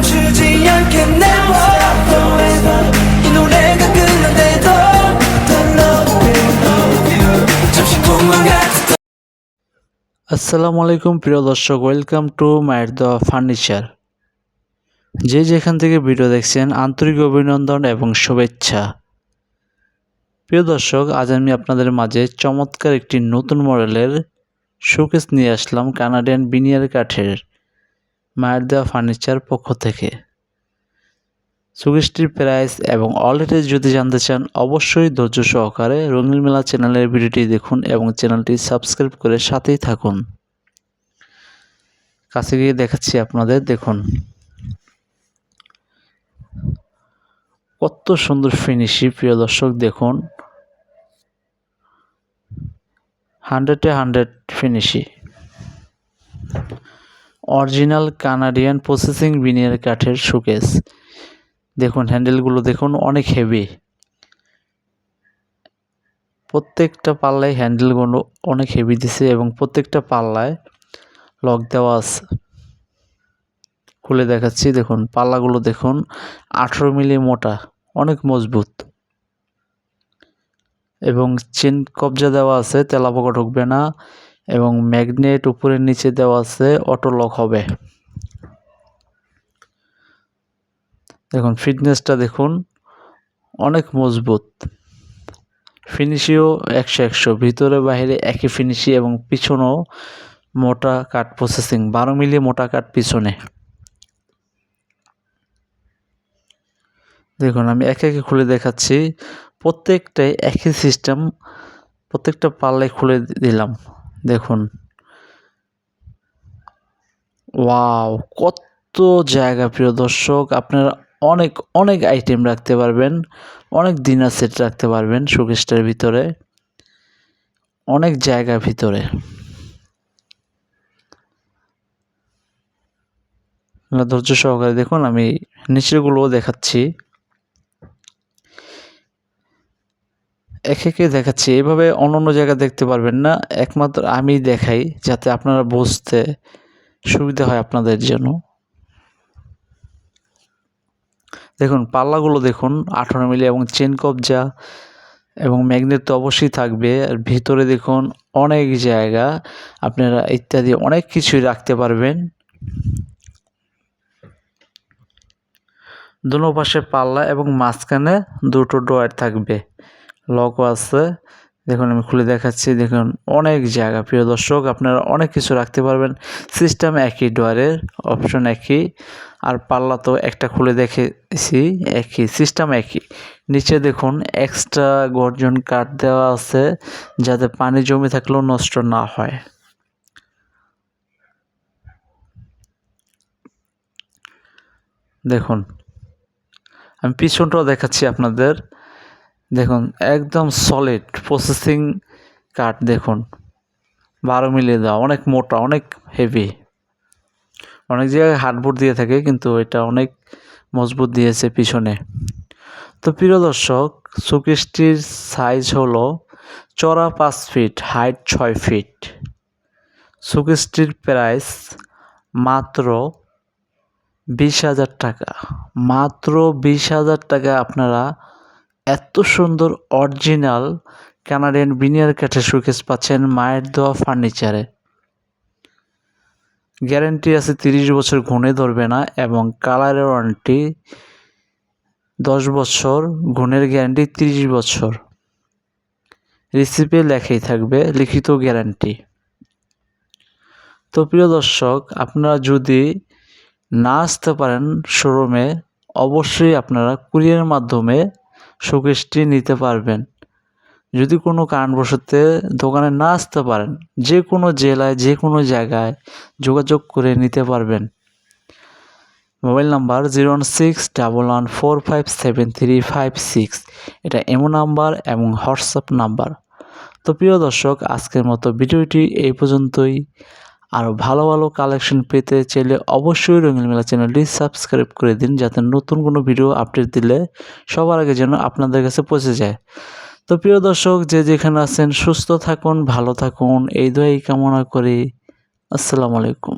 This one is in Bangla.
멈추지 않겠네 Forever 이 노래가 끝난데도 더 love you 잠시 꿈만 같은 আসসালামু আলাইকুম প্রিয় দর্শক ওয়েলকাম টু মায়ের দোয়া ফার্নিচার যে যেখান থেকে ভিডিও দেখছেন আন্তরিক অভিনন্দন এবং শুভেচ্ছা প্রিয় দর্শক আজ আমি আপনাদের মাঝে চমৎকার একটি নতুন মডেলের শোকেস নিয়ে আসলাম কানাডিয়ান বিনিয়ার কাঠের মায়ের দেওয়া ফার্নিচার পক্ষ থেকে। শোকেসটির প্রাইস এবং অলরেডি যদি জানতে চান, অবশ্যই ধৈর্য সহকারে রঙিন মেলা চ্যানেলের ভিডিওটি দেখুন এবং চ্যানেলটি সাবস্ক্রাইব করে সাথেই থাকুন। কাছে গিয়ে দেখাচ্ছি আপনাদের, দেখুন। কত সুন্দর ফিনিশি প্রিয় দর্শক, দেখুন। হান্ড্রেডে hundred ফিনিশি original Canadian processing veneer কাঠের শোকেস। দেখুন, হ্যান্ডেলগুলো দেখুন, অনেক হেভি প্রত্যেকটা পাল্লায় হ্যান্ডেলগুলো অনেক হেভি দিছে এবং প্রত্যেকটা পাল্লায় লক দেওয়া আছে। খুলে দেখাচ্ছি, দেখুন, পাল্লাগুলো দেখুন, আঠেরো মিলি মোটা, অনেক মজবুত। এবং চেন কবজা দেওয়া আছে তেলাপোকা ঢুকবে না। এবং ম্যাগনেট উপরের নিচে দেওয়া আছে অটো লক হবে। দেখুন, ফিটনেসটা দেখুন, অনেক মজবুত। ফিনিশিও একশো একশো, ভিতরে বাইরে একই ফিনিশি এবং পিছনেও মোটা কাঠ প্রসেসিং বারো মিলি মোটা কাঠ পিছনে। দেখুন, আমি একে একে খুলে দেখাচ্ছি। প্রত্যেকটাই একই সিস্টেম প্রত্যেকটা পাল্লায় খুলে দিলাম। দেখুন। ওয়াও, কত জায়গা প্রিয় দর্শক। আপনারা অনেক অনেক আইটেম রাখতে পারবেন, অনেক ডিনার সেট রাখতে পারবেন শোকেসটার ভিতরে। অনেক জায়গার ভিতরে। ধৈর্য সহকারে দেখুন, আমি নিচেরগুলোও দেখাচ্ছি। এক একে দেখাচ্ছি। এভাবে অন্য অন্য জায়গায় দেখতে পারবেন না। একমাত্র আমি দেখাই যাতে আপনারা বুঝতে সুবিধা হয় আপনাদের জন্য। দেখুন, পাল্লাগুলো দেখুন, আঠারো মিলি এবং চেন কবজা এবং ম্যাগনেট তো অবশ্যই থাকবে। আর ভিতরে দেখুন, অনেক জায়গা। আপনারা ইত্যাদি অনেক কিছুই রাখতে পারবেন। দুনো পাশে পাল্লা এবং মাঝখানে দুটো ড্রয়ার থাকবে। লকও আছে। দেখুন, আমি খুলে দেখাচ্ছি। দেখুন, অনেক জায়গা। প্রিয় দর্শক, আপনারা অনেক কিছু রাখতে পারবেন। সিস্টেম একই ডোয়ারের অপশন একই। আর পাল্লা তো একটা খুলে দেখেছি, একই। সিস্টেম একই। নিচে দেখুন এক্সট্রা গর্জন কাঠ দেওয়া আছে, যাতে পানি জমে থাকলেও নষ্ট না হয়। দেখুন, আমি পিছনটাও দেখাচ্ছি আপনাদের। দেখুন, একদম সলিড প্রসেসিং কাঠ দেখুন। বারো মিলিয়ে দেওয়া, অনেক মোটা, অনেক হেভি অনেক জায়গায় হার্ডবোর্ড দিয়ে থাকে, কিন্তু এটা অনেক মজবুত দিয়েছে পিছনে। তো প্রিয় দর্শক শোকেসটির সাইজ হলো চড়া পাঁচ ফিট হাইট ছয় ফিট শোকেসটির প্রাইস মাত্র বিশ হাজার টাকা। মাত্র বিশ হাজার টাকা আপনারা এত সুন্দর অরিজিনাল কানাডিয়ান বিনিয়ার কাঠের শোকেস পাচ্ছেন মায়ের দেওয়া ফার্নিচারে। গ্যারেন্টি আছে তিরিশ বছর ঘুণে ধরবে না এবং কালারের ওয়ারেন্টি দশ বছর গুণের গ্যারান্টি তিরিশ বছর। রিসিপে লেখাই থাকবে লিখিত গ্যারান্টি। তো প্রিয় দর্শক, আপনারা যদি না আসতে পারেন শোরুমে, অবশ্যই আপনারা কুরিয়ারের মাধ্যমে শোকেসটি নিতে পারবেন। যদি কোনো কারণবশতে দোকানে না আসতে পারেন, যে কোনো জেলায়, যে কোনো জায়গায় যোগাযোগ করে নিতে পারবেন। Mobile number zero one six double one four five seven three five six. এটা এমো নাম্বার এবং হোয়াটসঅ্যাপ নাম্বার। তো প্রিয় দর্শক, আজকের মতো ভিডিওটি এই পর্যন্তই। আরও ভালো ভালো কালেকশন পেতে চাইলে অবশ্যই রঙিন মেলা চ্যানেলটি সাবস্ক্রাইব করে দিন, যাতে নতুন কোনো ভিডিও আপডেট দিলে সবার আগে যেন আপনাদের কাছে পৌঁছে যায়। তো প্রিয় দর্শক, যে যেখানে আছেন, সুস্থ থাকুন, ভালো থাকুন, এই দোয়াই কামনা করি। আসসালামু আলাইকুম।